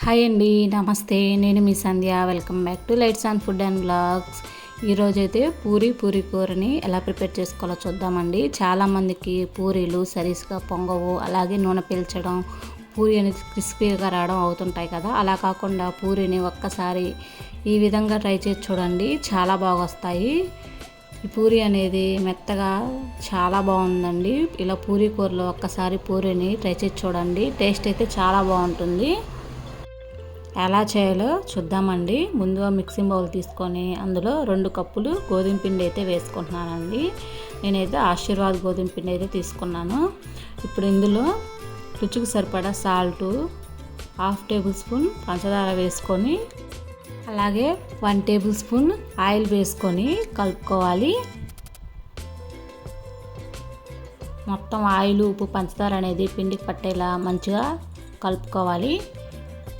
Hi అండి నమస్తే. నేను మీ Sandhya. Welcome back to lights on food and blogs ఈరోజైతే పూరి పూరి కూరని ఎలా ప్రిపేర్ చేసుకోవాలో చూద్దామండి. చాలామందికి పూరీలు సరీస్గా పొంగవు అలాగే నూనె పీల్చడం పూరి అనేది క్రిస్పీగా రావడం అవుతుంటాయి కదా. అలా కాకుండా పూరిని ఒక్కసారి ఈ విధంగా ట్రై చేసి చూడండి. చాలా బాగా వస్తాయి. ఈ పూరి అనేది మెత్తగా చాలా బాగుందండి. ఇలా పూరి కూరలో ఒక్కసారి పూరిని ట్రై చేసి చూడండి. టేస్ట్ అయితే చాలా బాగుంటుంది. ఎలా చేయాలో చూద్దామండి. ముందుగా మిక్సింగ్ బౌల్ తీసుకొని అందులో రెండు కప్పులు గోధుమ పిండి అయితే వేసుకుంటున్నానండి. నేనైతే ఆశీర్వాద్ గోధుమ పిండి అయితే తీసుకున్నాను. ఇప్పుడు ఇందులో రుచికి సరిపడా సాల్టు హాఫ్ టేబుల్ స్పూన్ పంచదార వేసుకొని అలాగే వన్ టేబుల్ స్పూన్ ఆయిల్ వేసుకొని కలుపుకోవాలి. మొత్తం ఆయిల్ ఉప్పు పంచదార అనేది పిండికి పట్టేలా మంచిగా కలుపుకోవాలి.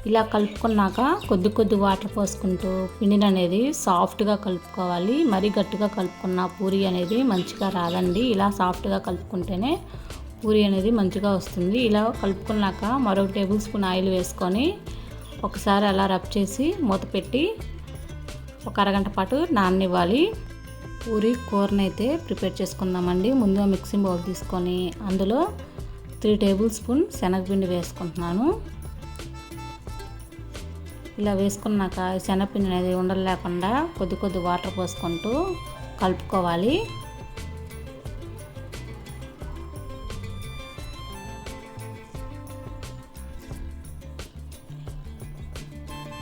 ఇలా కలుపుకున్నాక కొద్ది కొద్ది వాటర్ పోసుకుంటూ పిండిని అనేది సాఫ్ట్గా కలుపుకోవాలి. మరీ గట్టిగా కలుపుకున్న పూరి అనేది మంచిగా రాదండి. ఇలా సాఫ్ట్గా కలుపుకుంటేనే పూరి అనేది మంచిగా వస్తుంది. ఇలా కలుపుకున్నాక మరో టేబుల్ స్పూన్ ఆయిల్ వేసుకొని ఒకసారి అలా రబ్ చేసి మూత పెట్టి ఒక అరగంట పాటు నాననివ్వాలి. పూరి కూరని అయితే ప్రిపేర్ చేసుకుందామండి. ముందుగా మిక్సింగ్ బౌల్ తీసుకొని అందులో త్రీ టేబుల్ స్పూన్ శనగపిండి వేసుకుంటున్నాను. ఇలా వేసుకున్నాక శనగపిండి అనేది ఉండలు లేకుండా కొద్ది కొద్ది వాటర్ పోసుకుంటూ కలుపుకోవాలి.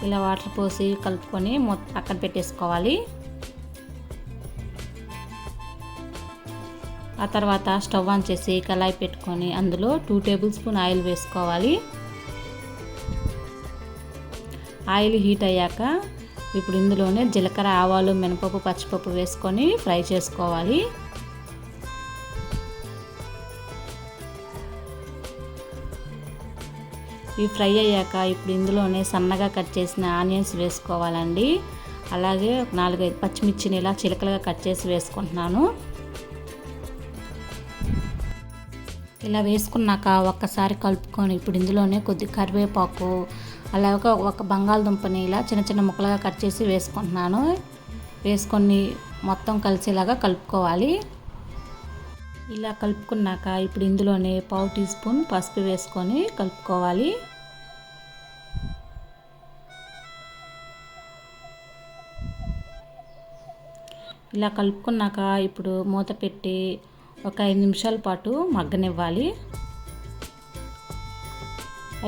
ఇలా వాటర్ పోసి కలుపుకొని మొత్తం పక్కన పెట్టేసుకోవాలి. ఆ తర్వాత స్టవ్ ఆన్ చేసి కళాయి పెట్టుకొని అందులో టూ టేబుల్ స్పూన్ ఆయిల్ వేసుకోవాలి. ఆయిల్ హీట్ అయ్యాక ఇప్పుడు ఇందులోనే జీలకర్ర ఆవాలు మినపప్పు పచ్చిపప్పు వేసుకొని ఫ్రై చేసుకోవాలి. ఇవి ఫ్రై అయ్యాక ఇప్పుడు ఇందులోనే సన్నగా కట్ చేసిన ఆనియన్స్ వేసుకోవాలండి. అలాగే ఒక నాలుగైదు పచ్చిమిర్చిని ఇలా చిలకలుగా కట్ చేసి వేసుకుంటున్నాను. ఇలా వేసుకున్నాక ఒక్కసారి కలుపుకొని ఇప్పుడు ఇందులోనే కొద్ది కరివేపాకు అలాగే ఒక బంగాళదుంపని ఇలా చిన్న చిన్న ముక్కలుగా కట్ చేసి వేసుకుంటున్నాను. వేసుకొని మొత్తం కలిసేలాగా కలుపుకోవాలి. ఇలా కలుపుకున్నాక ఇప్పుడు ఇందులోనే పావు టీ స్పూన్ పసుపు వేసుకొని కలుపుకోవాలి. ఇలా కలుపుకున్నాక ఇప్పుడు మూత పెట్టి ఒక ఐదు నిమిషాల పాటు మగ్గనివ్వాలి.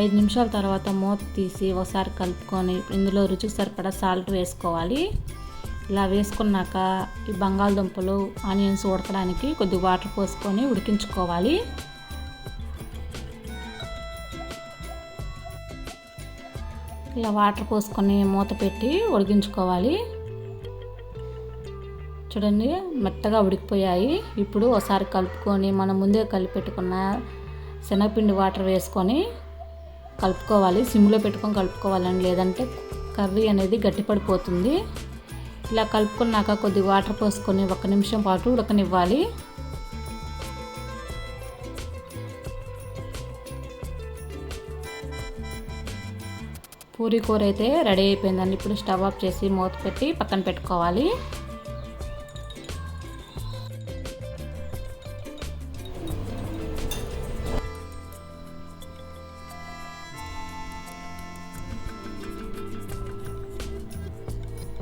ఐదు నిమిషాల తర్వాత మూత తీసి ఒకసారి కలుపుకొని ఇందులో రుచికి సరిపడా సాల్ట్ వేసుకోవాలి. ఇలా వేసుకున్నాక ఈ బంగాళదుంపలు ఆనియన్స్ ఉడకడానికి కొద్ది వాటర్ పోసుకొని ఉడికించుకోవాలి. ఇలా వాటర్ పోసుకొని మూత పెట్టి ఉడికించుకోవాలి. చూడండి మెత్తగా ఉడికిపోయాయి. ఇప్పుడు ఒకసారి కలుపుకొని మనం ముందే కలిపెట్టుకున్న శనగపిండి వాటర్ వేసుకొని కలుపుకోవాలి. సిమ్లో పెట్టుకొని కలుపుకోవాలని లేదంటే కర్రీ అనేది గట్టిపడిపోతుంది. ఇలా కలుపుకున్నాక కొద్ది వాటర్ పోసుకొని ఒక నిమిషం పాటు ఉడకనివ్వాలి. పూరి కూర అయితే రెడీ అయిపోయిందండి. ఇప్పుడు స్టవ్ ఆఫ్ చేసి మూత పెట్టి పక్కన పెట్టుకోవాలి.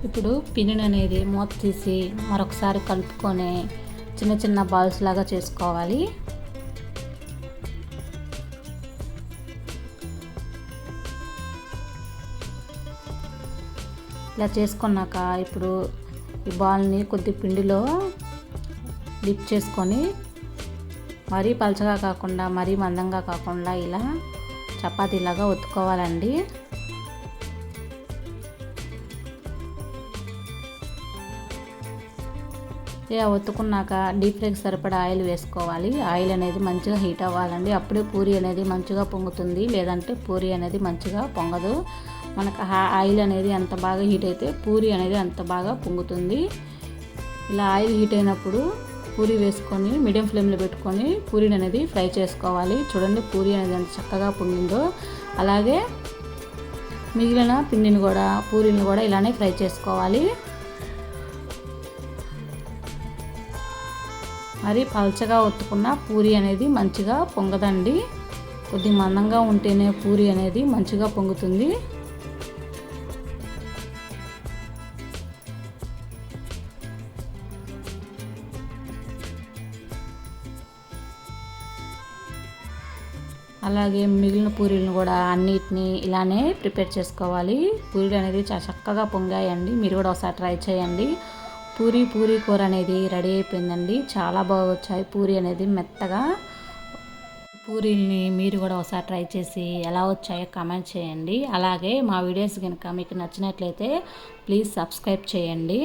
ఇప్పుడు పిండిని అనేది మూత తీసి మరొకసారి కలుపుకొని చిన్న చిన్న బాల్స్ లాగా చేసుకోవాలి. ఇలా చేసుకున్నాక ఇప్పుడు ఈ బాల్ని కొద్ది పిండిలో డిప్ చేసుకొని మరీ పలచగా కాకుండా మరీ మందంగా కాకుండా ఇలా చపాతీలాగా ఒత్తుకోవాలండి. ఇలా ఒత్తుకున్నాక డీప్ ఫ్రైకి సరిపడా ఆయిల్ వేసుకోవాలి. ఆయిల్ అనేది మంచిగా హీట్ అవ్వాలండి. అప్పుడే పూరి అనేది మంచిగా పొంగుతుంది. లేదంటే పూరి అనేది మంచిగా పొంగదు. మనకు ఆయిల్ అనేది ఎంత బాగా హీట్ అయితే పూరి అనేది అంత బాగా పొంగుతుంది. ఇలా ఆయిల్ హీట్ అయినప్పుడు పూరి వేసుకొని మీడియం ఫ్లేమ్లో పెట్టుకొని పూరిని అనేది ఫ్రై చేసుకోవాలి. చూడండి పూరి అనేది ఎంత చక్కగా పొంగిందో. అలాగే మిగిలిన పిండిని కూడా పూరిని కూడా ఇలానే ఫ్రై చేసుకోవాలి. మరి పల్చగా ఒత్తుకున్న పూరి అనేది మంచిగా పొంగదండి. కొద్ది మందంగా ఉంటేనే పూరి అనేది మంచిగా పొంగుతుంది. అలాగే మిగిలిన పూరీలను కూడా అన్నిటిని ఇలానే ప్రిపేర్ చేసుకోవాలి. పూరీలు అనేది చాలా చక్కగా పొంగాయండి. మీరు కూడా ఒకసారి ట్రై చేయండి. పూరి పూరి కూర అనేది రెడీ అయిపోయిందండి. చాలా బాగా వచ్చాయి. పూరి అనేది మెత్తగా పూరీల్ని మీరు కూడా ఒకసారి ట్రై చేసి ఎలా వచ్చాయో కామెంట్ చేయండి. అలాగే మా వీడియోస్ కనుక మీకు నచ్చినట్లయితే ప్లీజ్ సబ్స్క్రైబ్ చేయండి.